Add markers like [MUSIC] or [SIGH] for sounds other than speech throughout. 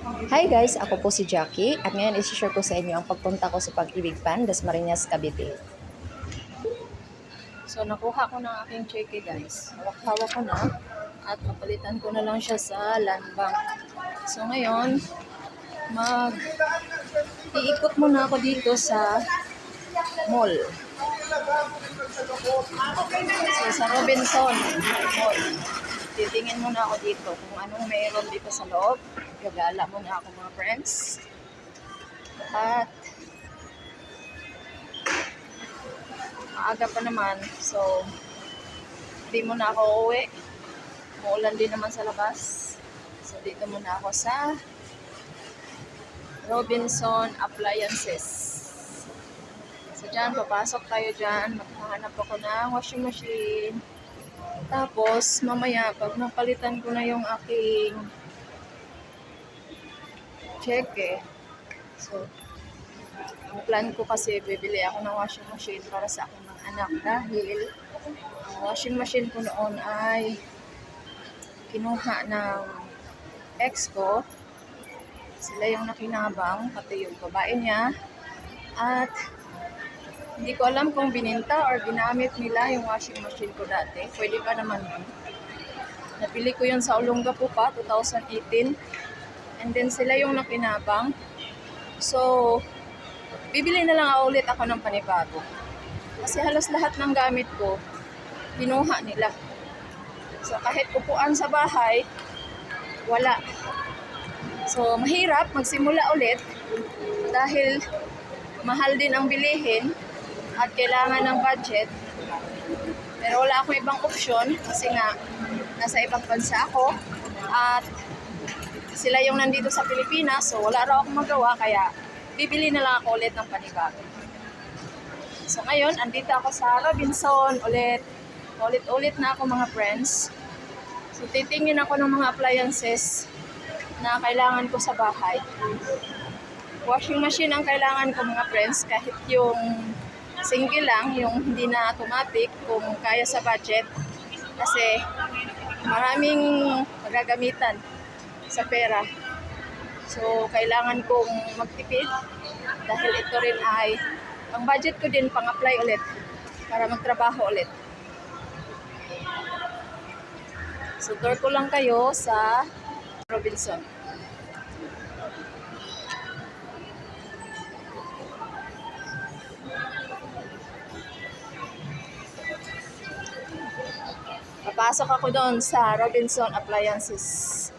Hi guys, ako po si Jackie at ngayon isi-share ko sa inyo ang pagpunta ko sa Pag-ibig Pan, Dasmariñas, Cavite. So nakuha ko ng aking cheque guys. Hawak-hawak ko na at kapalitan ko na lang siya sa land bank. So ngayon, mag iikot muna ako dito sa mall. So sa Robinson Mall. Titingin muna ako dito kung anong meron dito sa loob. Gagala muna ako mga friends. At maaga pa naman. So, hindi muna ako uuwi. Muulan din naman sa labas. So, dito muna ako sa Robinson Appliances. So, dyan, papasok tayo dyan. Maghahanap ako ng washing machine. Tapos, mamaya, pag napalitan ko na yung aking cheque, so, ang plan ko kasi, bibili ako ng washing machine para sa aking mga anak dahil ang washing machine ko noon ay kinuha ng ex ko. Sila yung nakinabang, pati yung babae niya. At hindi ko alam kung bininta or ginamit nila yung washing machine ko dati. Pwede pa naman yun. Napili ko yun sa Olongapo pa, 2018. And then sila yung nakinabang. So, bibili na lang ulit ako ng panibago. Kasi halos lahat ng gamit ko, kinuha nila. So, kahit upuan sa bahay, wala. So, mahirap magsimula ulit dahil mahal din ang bilihin at kailangan ng budget. Pero wala akong ibang opsyon kasi nga nasa ibang bansa ako at sila yung nandito sa Pilipinas so wala raw akong magawa kaya bibili na lang ako ulit ng panibago. So ngayon, andito ako sa Robinson ulit. Ulit-ulit na ako mga friends. So titingin ako ng mga appliances na kailangan ko sa bahay. Washing machine ang kailangan ko mga friends kahit yung single lang, yung hindi na automatic kung kaya sa budget. Kasi maraming magagamitan sa pera. So, kailangan kong magtipid dahil ito rin ay ang budget ko din pang-apply ulit para magtrabaho ulit. So, tour ko lang kayo sa Robinson. Papasok ako doon sa Robinson Appliances.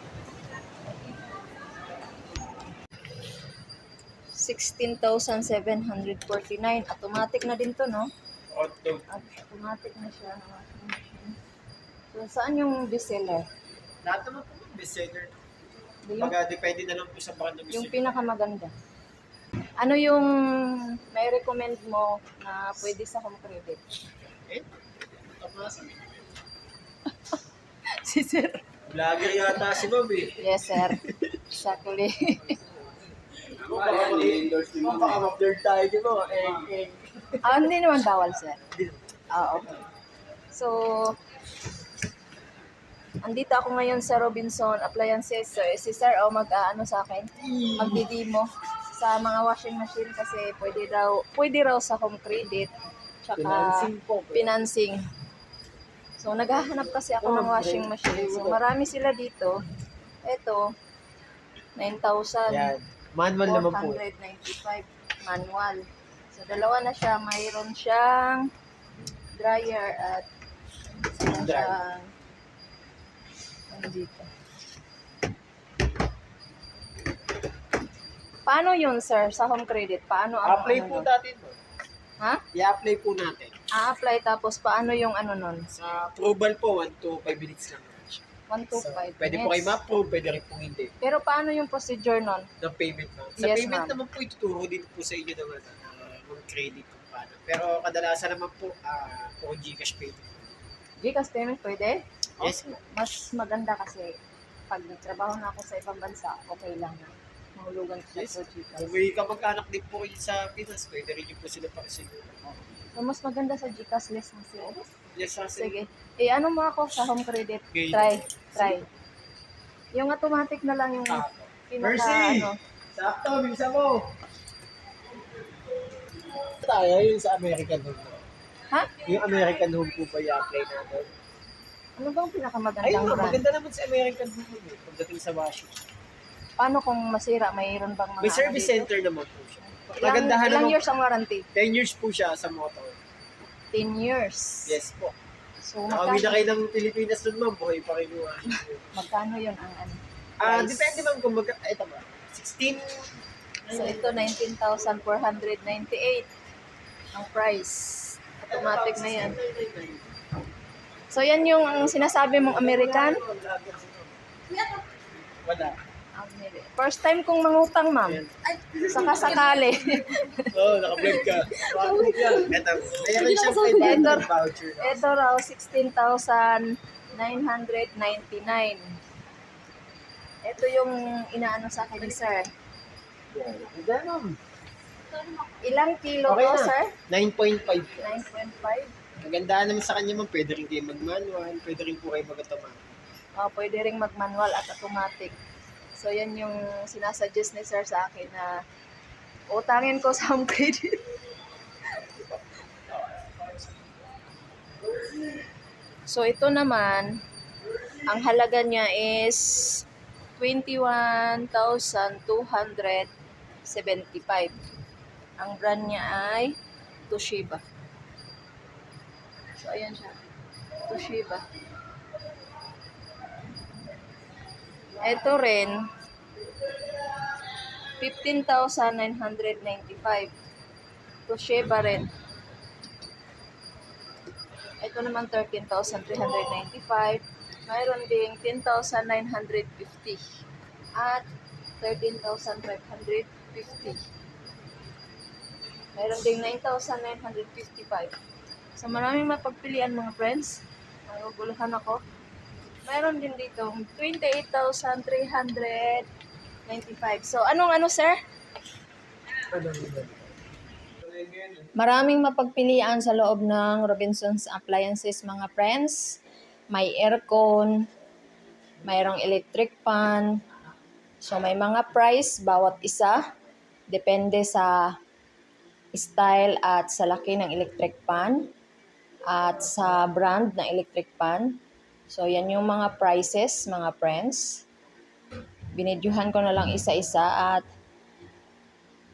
16,749. Automatic na din to, no? Auto. At automatic na siya. So, saan yung bestseller? Lahat naman po bestseller. Yung, Pag depende na lang po sa ng yung bestseller. pinakamaganda. Ano yung may recommend mo na pwede sa home credit? Eh? Tamasan. [LAUGHS] si Sir. Vlogger yata si Bob eh. Yes, sir. Exactly. Kung baka mag-endorse Kung baka tayo di ba? Eh, eh. ah, hindi naman bawal, sir. Ah, okay. So, andito ako ngayon sa Robinson Appliances. So, eh, si Sir, oh, mag-ano sa akin? Magdi-demo sa mga washing machine kasi pwede raw, pwede raw sa home credit. Tsaka, Financing po. financing. So, naghahanap kasi ako ng washing machine. So, marami sila dito. Ito, 9,000. Yan. Manual naman po. 495 manual. So, dalawa na siya. Mayroon siyang dryer at meron Dryer. siyang ano dito. Paano yun, sir, sa home credit? Paano ang Apply ano po nun? natin. Ha? I-apply po natin. A-apply tapos paano yung ano nun? Sa approval po, 1 to 5 minutes lang. 1 to So, 5 pwede po kayo ma-approve, pwede rin po hindi. Pero paano yung procedure nun? ng payment ma'am. Sa Yes, payment ma'am. naman po ituturo din po sa inyo naman uh, ng credit kung paano. Pero kadalasan naman po uh, po Gcash payment. Gcash payment pwede? Yes, Okay. Mas maganda kasi pag nagtrabaho na ako sa ibang bansa, okay lang na mahulugan ko Yes. sa Kung Gcash. may kamag-anak din po kayo sa Pinas, pwede rin yung po sila para sa inyo. So, mas maganda sa Gcash less na sila. Yes, sir. Sige. Eh, ano mo ako sa home credit? Okay. Try. Try. Yung automatic na lang yung Ah, pinaka Mercy! ano. Sakto, bisa mo. Tayo yun sa American Home. Ha? Yung American Home po ba i-apply natin? Ano bang Ay, pinakamagandang brand? maganda naman sa American Home eh, pagdating sa washing. Paano kung masira? Mayroon bang mga May ano service dito? center naman po siya. Ilang, Magandahan ilang years ang warranty? 10 years po siya sa motor. 10 years. Yes po. So, Nakawin na magkano, kayo ng Pilipinas doon ma'am, buhay pa washing. magkano yun ang ano? Ah, Price. depende ma'am kung magka... Ay, tama. 16... So, ito 19,498 ang price. Automatic na yan. So, yan yung ang sinasabi mong American? Wala. First time kong mangutang, ma'am. Saka sakali. [LAUGHS] Oo, oh, naka-vlog ka. Ito, mayroon siyang 500 voucher. ito raw, 16,999. Ito yung inaano sa akin ni sir. Hindi ma'am. Ilang kilo Okay to, na. sir? 9.5 po. 9.5. Magandaan naman sa kanya ma'am, pwede rin kayo mag-manual, pwede rin po kayo mag-automatic. Oh, pwede ring mag-manual at automatic. So, yan yung sinasuggest ni sir sa akin na utangin ko sa home credit. so, ito naman, ang halaga niya is 21,275. Ang brand niya ay Toshiba. So, ayan siya. Toshiba. Ito rin, 15,995. Toshiba rin. Ito naman 13,395. Mayroon ding 10,950. At 13,550. Mayroon ding 9,955. So maraming mapagpilian mga friends. Naguguluhan ako. Mayroon din dito 28,395. So anong ano sir? Maraming mapagpilian sa loob ng Robinsons Appliances mga friends. May aircon, mayroong electric fan. So may mga price bawat isa. Depende sa style at sa laki ng electric fan at sa brand ng electric fan. So yan yung mga prices mga friends. Binidyuhan ko na lang isa-isa at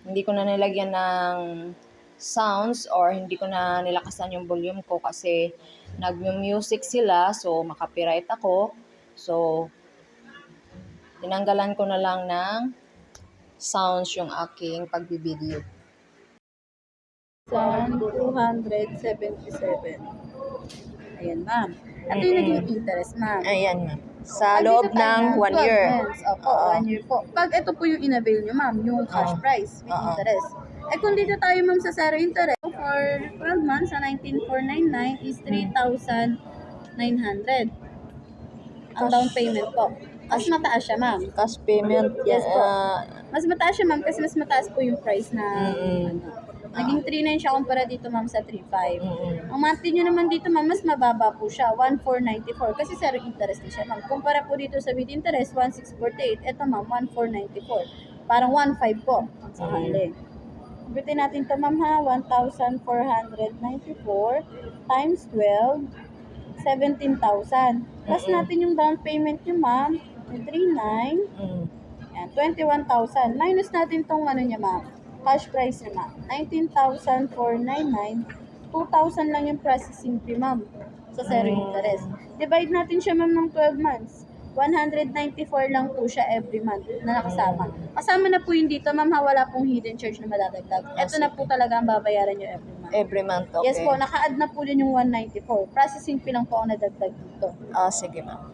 hindi ko na nilagyan ng sounds or hindi ko na nilakasan yung volume ko kasi nag-music sila so makapiright ako. So tinanggalan ko na lang ng sounds yung aking pagbibideo. 277. Ayan, ma'am. Ito yung naging interest, ma'am. Ayan ma'am. Sa Pag loob dito tayo ng na, one 12 year. months. Opo, Oo. one year po. Pag ito po yung inavail nyo, ma'am, yung cash Oo. price with Oo. interest. Eh kung dito tayo, ma'am, sa zero interest, for 12 months, sa 19,499 is 3,900. Ang down payment po. Mas mataas siya, ma'am. Cash payment. Yes po. ah, Mas mataas siya, ma'am, kasi mas mataas po yung price na, Mm-mm. ano. Naging 3,900 siya kumpara dito, ma'am, sa 3,500. mm-mm. Ang monthly nyo naman dito, ma'am, mas mababa po siya. 1,494. Kasi zero interest na siya, ma'am. Kumpara po dito sa with interest, 1,648. Ito, ma'am, 1,494. Parang 1,500 po ang sakali. Bitin natin to ma'am, ha. 1,494 times 12, 17,000. Plus natin yung down payment nyo, ma'am. Yung 39, Mm. Ayan, 21,000. Minus natin tong ano niya, ma'am. Cash price niya, ma'am. 19,499. 2,000 lang yung processing fee, ma'am. Sa zero Mm. interest. Divide natin siya, ma'am, ng 12 months. 194 lang po siya every month na nakasama. Kasama na po yun dito, ma'am, ha, wala pong hidden charge na madadagdag. Ito na po talaga ang babayaran nyo every month. Every month, okay. Yes po, naka-add na po din yung 194. Processing fee lang po ang nadagdag dito. Ah, sige ma'am.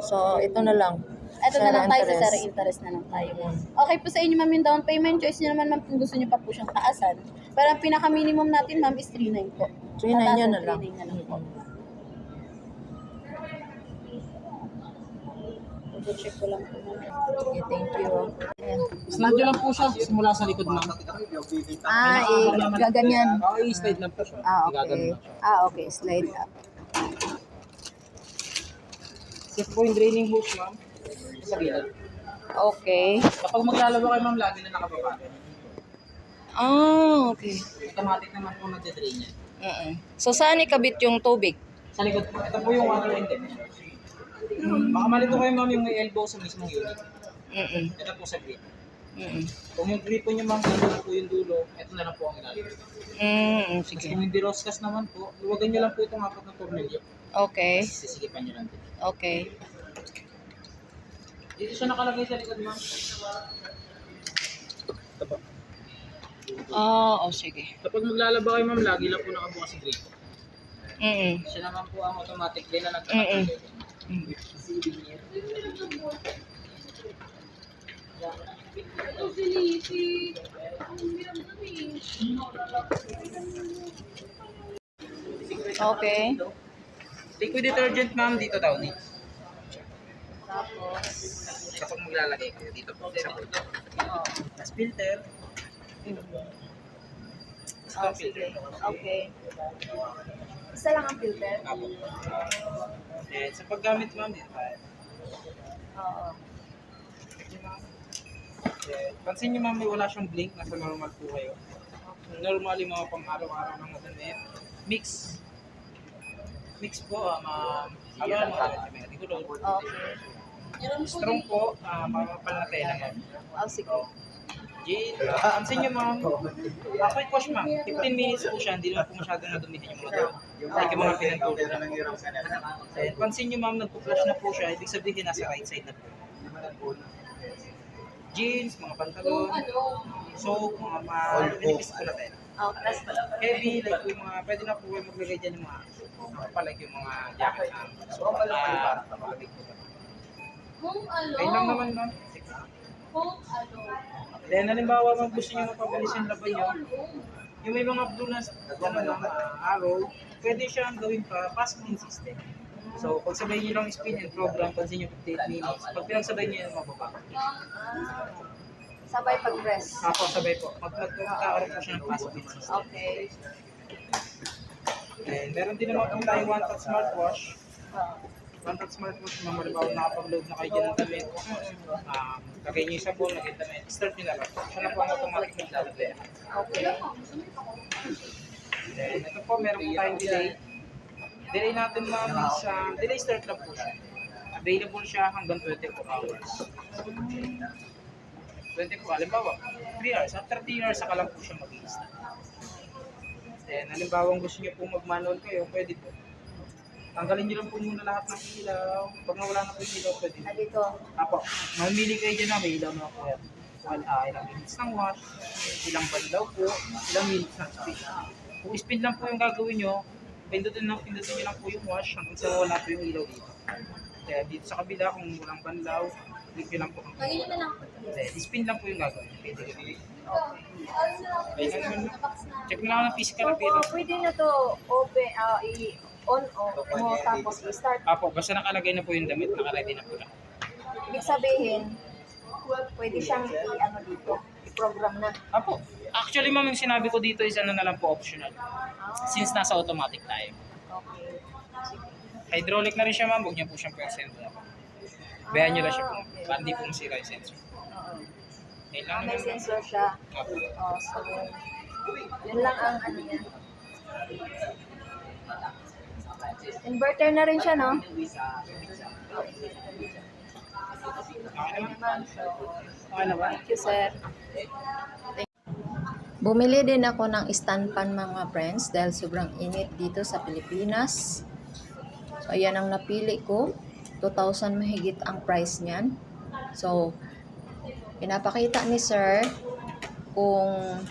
So, ito na lang. Ito na lang tayo sa zero interest na lang tayo. Okay po sa inyo, ma'am, yung down payment. Choice nyo naman, ma'am, kung gusto nyo pa po siyang taasan. Pero ang pinaka-minimum natin, ma'am, is 3.9 po. 3.9 yun na lang. 3.9 na lang po. check ko lang po. Sige, thank you. Ayan. Slide nyo lang po siya simula sa likod ma'am. Ah, eh, gaganyan. Oo, i-slide lang po siya. Ah, okay. Ah, okay. Slide up. Set po yung draining hose ma'am. Sa gilid. Okay. Kapag maglalaba kayo ma'am, lagi na nakababa. Ah, okay. Automatic naman po nagde-drain yan. Mm-mm. So, saan ikabit yung tubig? Sa likod po, ito po yung water intake. Baka malito kayo ma'am yung may elbow sa mismong unit. Mm-mm. Ito po sa grip. Mm-mm. Kung yung grip po ma'am, na po yung dulo, ito na lang po ang ilalagay. Mm, Kasi sige. kung hindi roscas naman po, luwagan nyo lang po itong apat na tornilyo. Okay. Sisigipan nyo lang din. Okay. Dito siya nakalagay sa likod ma'am. Ito po. Ah, oh, sige. Kapag maglalaba kayo ma'am, lagi lang po nakabukas yung grip. Mm-mm. Siya naman po ang automatic din na Mm-mm. nagkakasya. Mm. Okay. Liquid detergent ma'am, dito daw ni. Tapos, Kapag maglalagay kayo dito po sa po. Tapos filter. oh, sige. Okay. Isa lang ang filter? Apo. And sa paggamit ma'am, dito tayo. Oo. Eh, Pansin nyo ma'am, may wala siyang blink. Nasa normal po kayo. Okay. Normally mga pang araw-araw ng madamit. Mix. Mix po, ah, ma'am. Ano ang mga. Okay. Strong po, ah, mga panatela ma'am. Oh, sige. Jade, ah, pansin nyo ma'am, ah, quick wash ma'am. 15 minutes po siya, hindi naman po masyadong nadumitin yung mga tao. Like yung mga pinagtulog na. And pansin nyo ma'am, nagpo-flush na po siya, ibig sabihin nasa right side na po. Jeans, mga pantalon, soap, mga ma-benefits po na tayo. Heavy, like yung mga, pwede na po kayo maglagay dyan ng mga, mga pa, like yung mga jacket na, so, ah, malamig po. Ayun lang naman ma'am. Then, halimbawa, kung gusto nyo mapabilis yung laban nyo, yung may mga blue na ano, ah, arrow, pwede siyang gawin pa fast clean system. So, pag sabay nyo lang speed and program, pansin nyo 58 minutes. Pag pinagsabay nyo yung mababa. Sabay pag-dress. Ako, sabay po. Mag magkakaroon po siya ng fast clean system. Okay. And meron din naman po tayong one touch smartwatch. One touch smartwatch, mga halimbawa nakapag-load na kayo dyan ng damit. Um, lagay nyo yung sabon, lagay damit. Start nyo na lang. Siya na po ang automatic maglalagay. Okay. Then, ito po, meron po tayong delay. Delay natin ma'am is, uh, delay start lang po siya. Available siya hanggang 24 hours. 24, halimbawa, 3 hours. After 3 hours, saka lang po siya mag-i-start. Then, halimbawa, gusto niyo po mag-manual kayo, pwede po. Tanggalin niyo lang po muna lahat ng ilaw. Pag nawala na po yung ilaw, pwede. Ah, dito. Apo, mamili kayo dyan na may ilaw na po yan. Well, ah, ilang minutes ng wash, ilang bandaw po, ilang minutes ng speed. Kung speed lang po yung gagawin nyo, pindutin lang, pindutin nyo lang po yung wash hanggang sa wala po yung ilaw dito. Kaya dito sa kabila, kung walang bandaw, click nyo lang po ang Then, spin lang po yung gagawin. Pwede ka. Okay. Kaya naman, check mo lang ng physical appearance. pwede na to open, ah, i-on off mo tapos i-start. Apo, basta nakalagay na po yung damit, nakaready na po lang. Ibig sabihin, pwede siyang i-ano dito, i-program na. Apo, actually ma'am, yung sinabi ko dito is ano na lang po optional. Ah, Since nasa automatic tayo. okay. Hydraulic na rin siya ma'am, huwag niyo po siyang percent. Bayan niyo lang siya po, para hindi po masira yung sensor. Oo. Ayun Ah, lang may naman. sensor siya. Apo. Oh, so, yun lang ang ano niya. Inverter na rin siya, no? Thank you, sir. Bumili din ako ng stand pan mga friends dahil sobrang init dito sa Pilipinas. So, ayan ang napili ko. 2,000 mahigit ang price niyan. So, pinapakita ni sir kung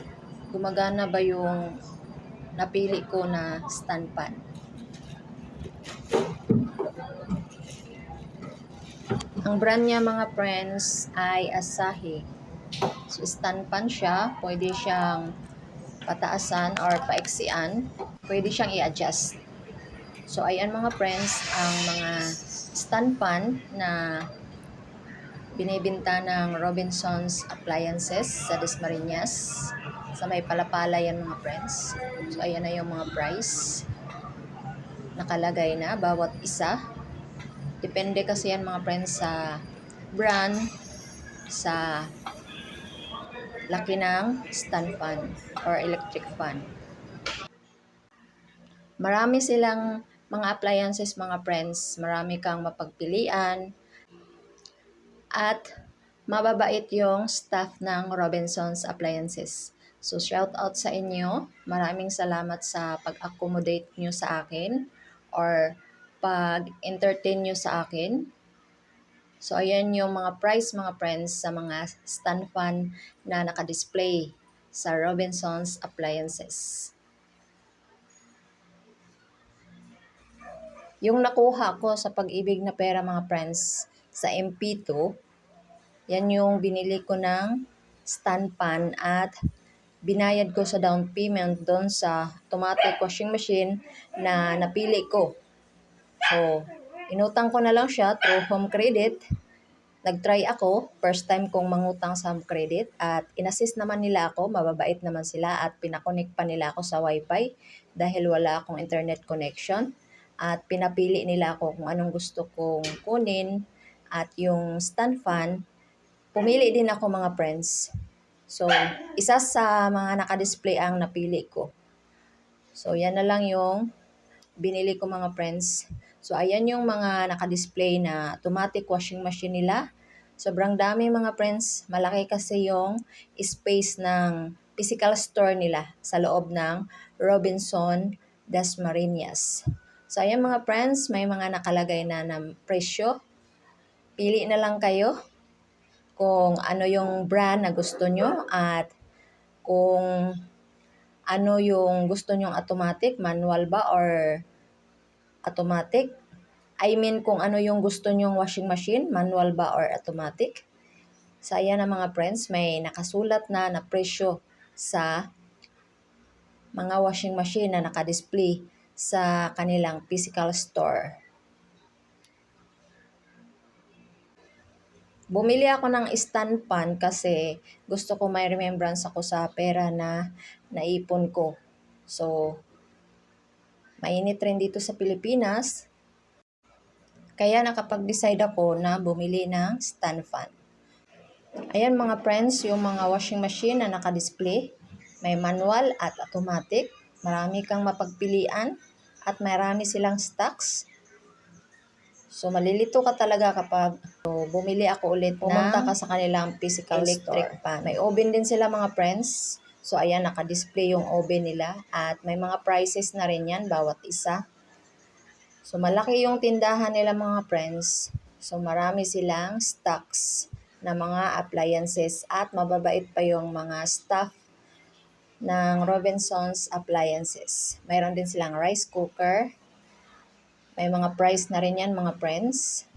gumagana ba yung napili ko na stand pan. Ang brand niya mga friends ay Asahi. So, stand pan siya. Pwede siyang pataasan or paiksian. Pwede siyang i-adjust. So, ayan mga friends, ang mga stand pan na binibinta ng Robinson's Appliances sa Dasmariñas. Sa may palapala yan mga friends. So, ayan na yung mga price. Nakalagay na bawat isa. Depende kasi yan mga friends sa brand sa laki ng stand fan or electric fan. Marami silang mga appliances, mga friends. Marami kang mapagpilian. At mababait yung staff ng Robinson's Appliances. So, shout out sa inyo. Maraming salamat sa pag-accommodate nyo sa akin or pag-entertain nyo sa akin. So, ayan yung mga price, mga friends, sa mga stand fan na nakadisplay sa Robinson's Appliances. Yung nakuha ko sa pag-ibig na pera, mga friends, sa MP2, yan yung binili ko ng stand pan at binayad ko sa down payment doon sa automatic washing machine na napili ko. So, inutang ko na lang siya through home credit. Nag-try ako, first time kong mangutang sa home credit at inassist naman nila ako, mababait naman sila at pinakonek pa nila ako sa wifi dahil wala akong internet connection at pinapili nila ako kung anong gusto kong kunin at yung stand fan, pumili din ako mga friends. So, isa sa mga nakadisplay ang napili ko. So, yan na lang yung binili ko mga friends. So, ayan yung mga nakadisplay na automatic washing machine nila. Sobrang dami mga friends. Malaki kasi yung space ng physical store nila sa loob ng Robinson Dasmariñas. So, ayan mga friends, may mga nakalagay na ng presyo. Pili na lang kayo kung ano yung brand na gusto nyo at kung ano yung gusto nyong automatic, manual ba or automatic. I mean kung ano yung gusto nyong washing machine, manual ba or automatic. So ayan na mga friends, may nakasulat na na presyo sa mga washing machine na nakadisplay sa kanilang physical store. Bumili ako ng stand pan kasi gusto ko may remembrance ako sa pera na naipon ko. So, mainit rin dito sa Pilipinas. Kaya nakapag-decide ako na bumili ng stand fan. Ayan mga friends, yung mga washing machine na nakadisplay. May manual at automatic. Marami kang mapagpilian at marami silang stocks. So, malilito ka talaga kapag so, bumili ako ulit pumunta ka sa kanilang physical electric pan. May oven din sila mga friends. So, ayan, nakadisplay yung oven nila. At may mga prices na rin yan, bawat isa. So, malaki yung tindahan nila mga friends. So, marami silang stocks na mga appliances at mababait pa yung mga staff ng Robinson's Appliances. Mayroon din silang rice cooker. May mga price na rin yan mga friends.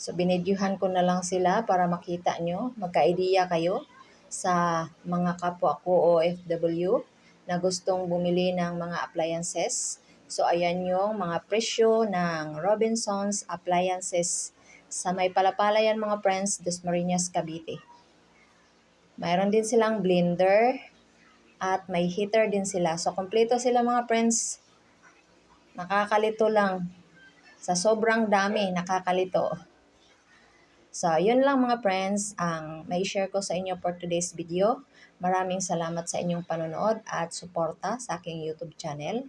So, binidyuhan ko na lang sila para makita nyo, magka-idea kayo sa mga kapwa ko OFW na gustong bumili ng mga appliances. So, ayan yung mga presyo ng Robinson's Appliances sa may palapalayan mga friends, Dasmariñas, Cavite. Mayroon din silang blender at may heater din sila. So, kompleto sila mga friends. Nakakalito lang. Sa sobrang dami, nakakalito. So, yun lang mga friends ang may share ko sa inyo for today's video. Maraming salamat sa inyong panonood at suporta sa aking YouTube channel.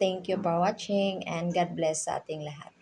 Thank you for watching and God bless sa ating lahat.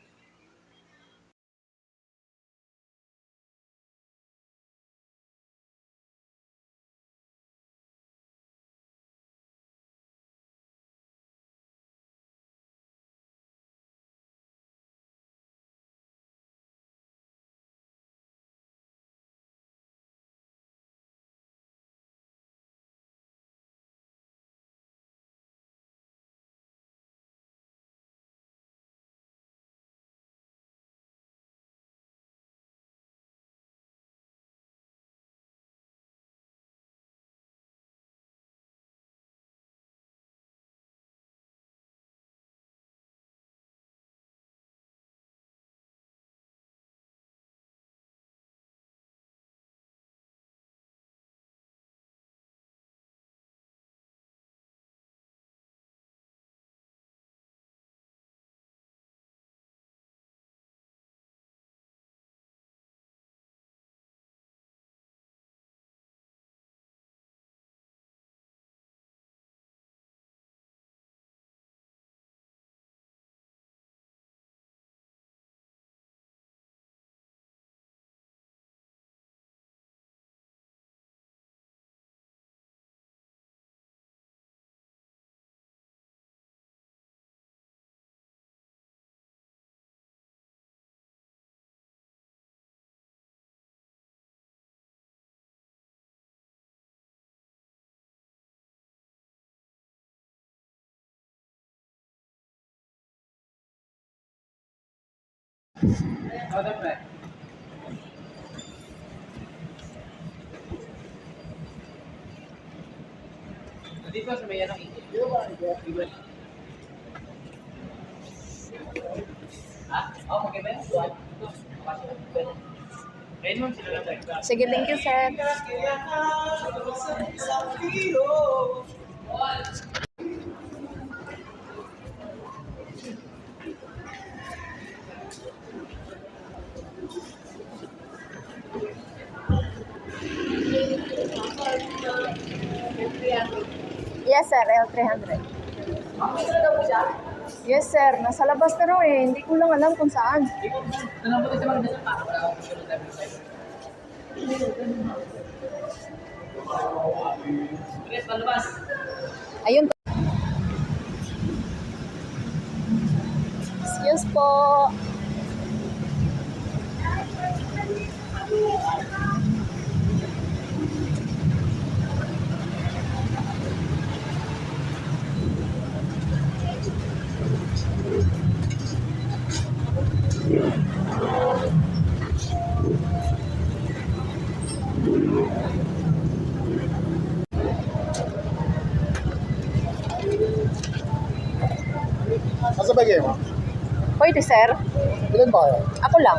Dito sa may anong ikot. Ha? Oh, okay ba yan? Buwan? Ayun ma'am, sila lang tayo. Sige, thank you, sir. Yes, sir. L300. Yes, sir. Nasa labas na raw eh. Hindi ko lang alam kung saan. Tanong ko sa mga nasa para wala akong sunod na Chris, palabas. Ayun. Excuse po. Nasa ba mo? Pwede, sir. Ilan ba kayo? Ako lang.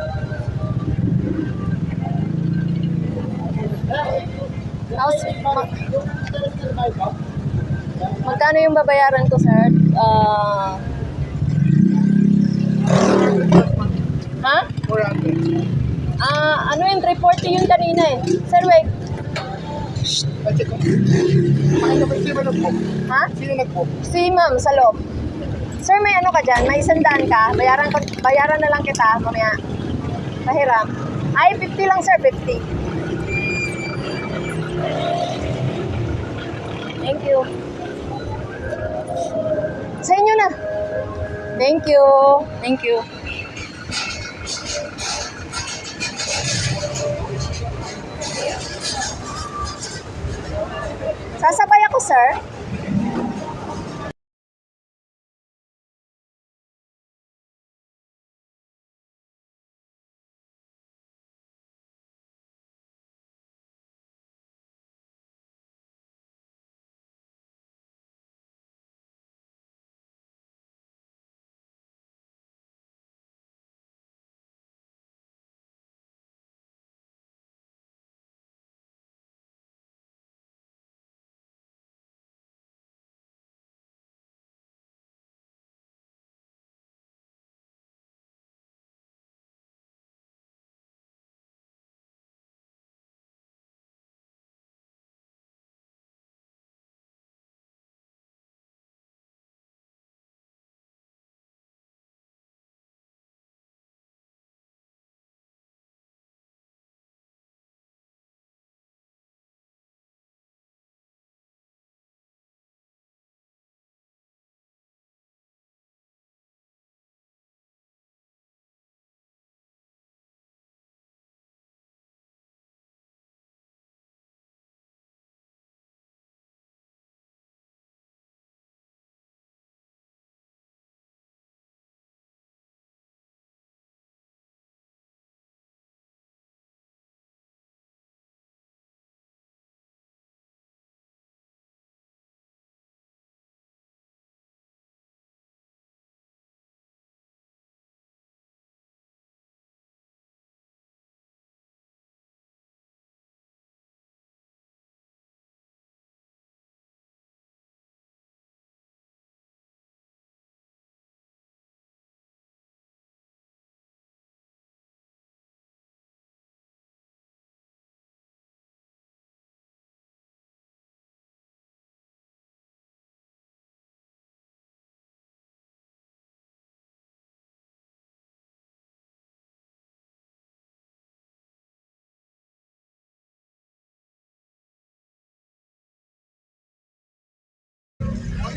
Tapos, ma- magkano yung babayaran ko, sir? Ah... ha? 400. Ah, ano yung 340 yun kanina eh. Sir, wait. Check ko. Ano? Sino nag-book? Ha? Sino nag-book? Si ma'am, sa loob. Sir, may ano ka dyan? May isandaan ka? Bayaran, ko, bayaran na lang kita mamaya. Pahiram. Ay, 50 lang sir, 50. Thank you. Sa inyo na. Thank you. Thank you. Sasabay ako, sir.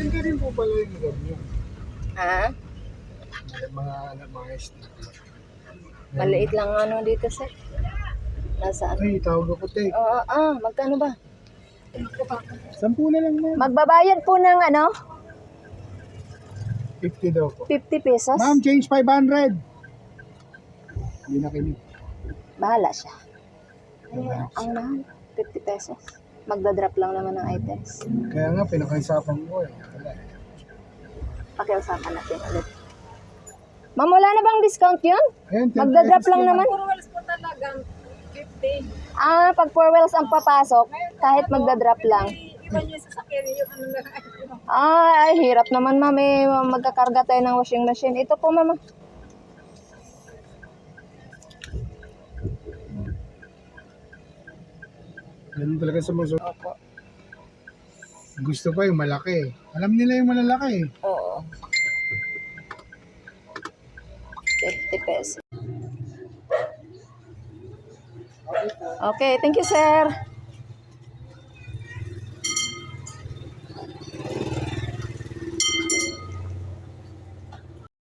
Maganda rin po pala yung loob niyo. Ha? Yung Mga, ano, mga SD. Maliit lang ano dito, sir. Nasaan? Ay, tawag ako, te. Oo, ah, magkano ba? Sampu na lang, ma'am. Magbabayad po ng ano? 50 daw po. 50 pesos? Ma'am, change 500. Hindi na kinig. Bahala siya. Ang mahal, 50 pesos. Magdadrop lang naman ng items. Kaya nga, pinakaisapan ko eh. Pakiusapan natin ulit. Ma'am, wala na bang discount yun? Ayun, 10 Magdadrop pesos lang naman. po talaga, 50. Ah, pag four wheels ang papasok, kahit magdadrop lang. Iba niyo sa sakyan yung ano na. Ah, ay, hirap naman, ma'am. Eh, magkakarga tayo ng washing machine. Ito po, mama. Ganun talaga sa mga Opo. Gusto pa yung malaki. Alam nila yung malalaki eh. Oo. 50 pesos. Okay, thank you, sir.